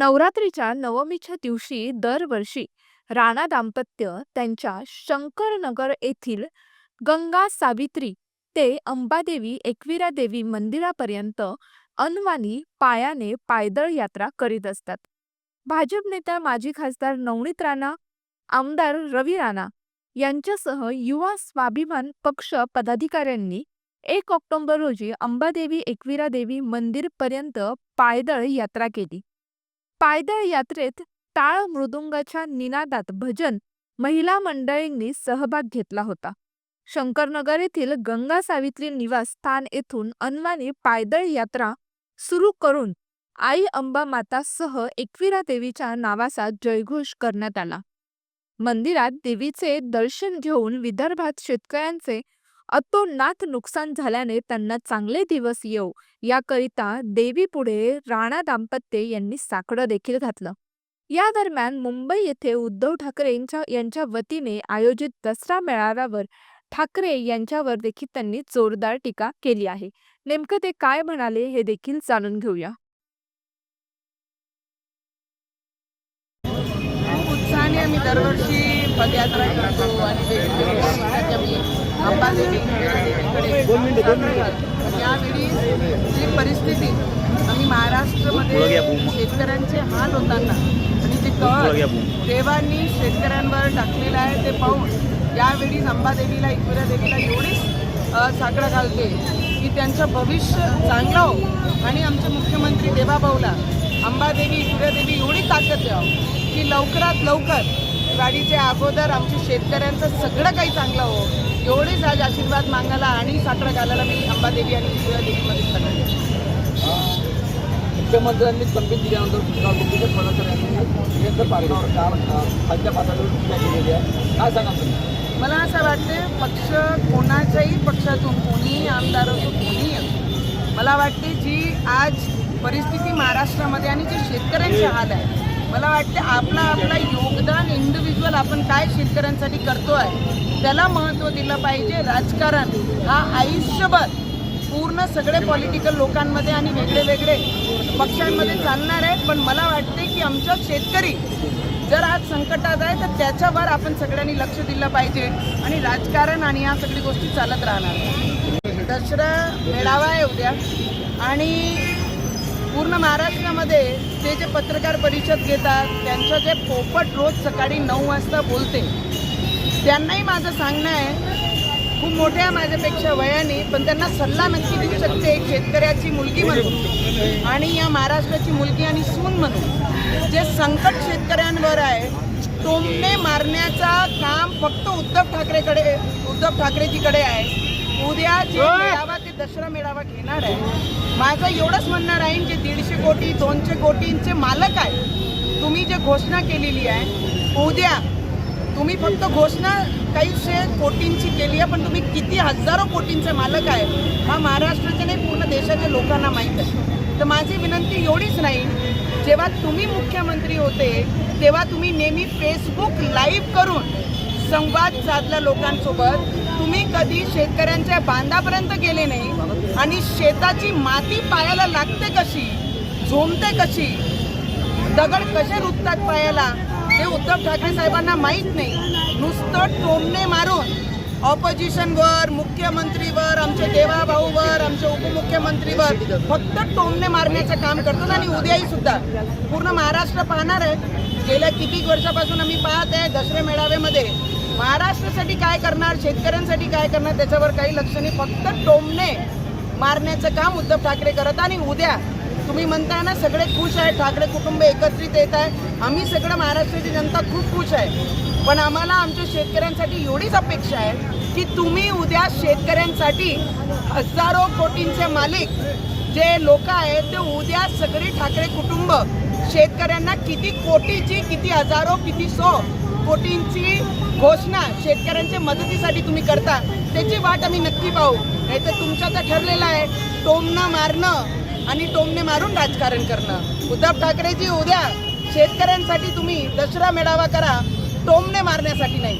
नवरात्रीच्या नवमीच्या दिवशी दरवर्षी राणा दाम्पत्य त्यांच्या शंकरनगर येथील गंगा सावित्री ते अंबादेवी एकविरा देवी मंदिरापर्यंत अनवानी पायाने पायदळ यात्रा करीत असतात. भाजप नेत्या माजी खासदार नवनीत राणा आमदार रवी राणा यांच्यासह युवा स्वाभिमान पक्ष पदाधिकाऱ्यांनी एक ऑक्टोबर रोजी अंबादेवी एकविरा देवी मंदिरपर्यंत पायदळ यात्रा केली. पायदळ यात्रेत टाळ मृदुंगाच्या निनादात भजन महिला मंडळींनी सहभाग घेतला होता. शंकरनगर येथील गंगा सावित्री निवास स्थान येथून अनवानी पायदळ यात्रा सुरू करून आई अंबा मातासह एकविरा देवीच्या नावाचा जयघोष करण्यात आला. मंदिरात देवीचे दर्शन घेऊन विदर्भात शेतकऱ्यांचे अतोनात नुकसान झाल्याने त्यांना चांगले दिवस येऊ याकरिता देवीपुढे राणा दाम्पत्य यांनी साकडं देखील घातलं. या दरम्यान मुंबई येथे उद्धव ठाकरे यांच्या यांच्या वतीने आयोजित दसरा मेळाव्यावर ठाकरे यांच्यावर देखील त्यांनी जोरदार टीका केली आहे. नेमकं ते काय म्हणाले हे देखील जाणून घेऊया. उत्साहाने आम्ही दरवर्षी पदयात्रा करतो आणि अंबादेवी यावेळी जी परिस्थिती आम्ही महाराष्ट्रामध्ये शेतकऱ्यांचे हाल होताना आणि जे कळ देवांनी शेतकऱ्यांवर टाकलेलं आहे ते पाहून यावेळी अंबादेवीला एकविरा देवीला एवढीच साकडं घालते की त्यांचं भविष्य चांगलं हो. आणि आमचे मुख्यमंत्री देवाभाऊला अंबादेवी एकविरा देवी एवढी ताकद द्यावं की लवकरात लवकर गाडीच्या अगोदर आमच्या शेतकऱ्यांचं सगळं काही चांगलं हो. एवढेच आज आशीर्वाद मागायला आणि साकडं घालायला मी अंबादेवी आणि देवीमध्ये सगळं. मुख्यमंत्र्यांनी तब्येत दिल्यानंतर मुख्य फडणवीस यांचं पाठीवर काम खालच्या पातळीवर टीका केलेली आहे. काय सांगा तुम्ही? मला असं वाटते पक्ष कोणाच्याही पक्षातून कोणीही आमदार असो कोणीही असो मला वाटते जी आज परिस्थिती महाराष्ट्रामध्ये आणि जे शेतकऱ्यांचे हाल आहे मला वाटते आपला आपला योगदान इंडिव्हिज्युअल आपण काय शेतकऱ्यांसाठी करतो आहे त्याला महत्त्व दिलं पाहिजे. राजकारण हा आयुष्यभर पूर्ण सगळे पॉलिटिकल लोकांमध्ये आणि वेगळे वेगळे पक्षांमध्ये चालणार आहेत पण मला वाटते की आमचा शेतकरी जर आज संकटात आहे तर त्याच्यावर आपण सगळ्यांनी लक्ष दिलं पाहिजे आणि राजकारण आणि या सगळी गोष्टी चालत राहणार. दसरा मेळावा आहे उद्या आणि पूर्ण महाराष्ट्रामध्ये ते जे पत्रकार परिषद घेतात त्यांचं जे पोपट रोज सकाळी नऊ वाजता बोलते त्यांनाही माझं सांगणं आहे. खूप मोठ्या माझ्यापेक्षा वयाने पण त्यांना सल्ला नक्की देऊ शकते एक शेतकऱ्याची मुलगी म्हणून आणि या महाराष्ट्राची मुलगी आणि सून म्हणून. जे संकट शेतकऱ्यांवर आहे टोमणे मारण्याचा काम फक्त उद्धव ठाकरेकडे उद्धव ठाकरेजीकडे आहे. उद्या जे दसरा मेळावा घेणार आहे. माझं एवढंच म्हणणार आहे जे दीडशे कोटी दोनशे कोटींचे मालक आहे तुम्ही जे घोषणा केलेली आहे उद्या तुम्ही फक्त घोषणा काहीशे कोटींची केली आहे पण तुम्ही किती हजारो कोटींचे मालक आहे हा महाराष्ट्राच्या नाही पूर्ण देशाच्या लोकांना माहीत आहे. तर माझी विनंती एवढीच नाही जेव्हा तुम्ही मुख्यमंत्री होते तेव्हा तुम्ही नेहमी फेसबुक लाईव्ह करून संवाद साधला लोकांसोबत. कधी शेतकऱ्यांच्या बांधापर्यंत गेले नाही आणि शेताची माती पायाला लागते कशी झोमते कशी दगड कसे रुततात पायाला हे उद्धव ठाकरे साहेबांना माहीत नाही. नुसतं टोमणे मारून ऑपोजिशनवर मुख्यमंत्रीवर आमचे देवाभाऊवर आमचे उपमुख्यमंत्रीवर फक्त टोमणे मारण्याचं काम करतो आणि उद्याही सुद्धा. पूर्ण महाराष्ट्र पाहणार आहे. गेल्या किती वर्षापासून आम्ही पाहत आहे दसरे मेळाव्यामध्ये. महाराष्ट्रासाठी काय करणार शेतकऱ्यांसाठी काय करणार त्याच्यावर काही लक्ष नाही. फक्त टोमणे मारण्याचं काम उद्धव ठाकरे करत आणि उद्या तुम्ही म्हणताय ना सगळे खुश आहे ठाकरे कुटुंब एकत्रित येत आहे. आम्ही सगळं महाराष्ट्राची जनता खूप खुश आहे. पण आम्हाला आमच्या शेतकऱ्यांसाठी एवढीच अपेक्षा आहे की तुम्ही उद्या शेतकऱ्यांसाठी हजारो कोटींचे मालिक जे लोक आहेत ते उद्या सगळे ठाकरे कुटुंब शेतकऱ्यांना किती कोटीची किती हजारो किती सो कोटींची घोषणा शेतकऱ्यांच्या मदतीसाठी तुम्ही करता त्याची वाट आम्ही नक्की पाहू. नाही तर तुमच्या तर ठरलेलं आहे टोमणं मारणं आणि टोमणे मारून राजकारण करणं. उद्धव ठाकरेजी उद्या शेतकऱ्यांसाठी तुम्ही दसरा मेळावा करा टोमणे मारण्यासाठी नाही.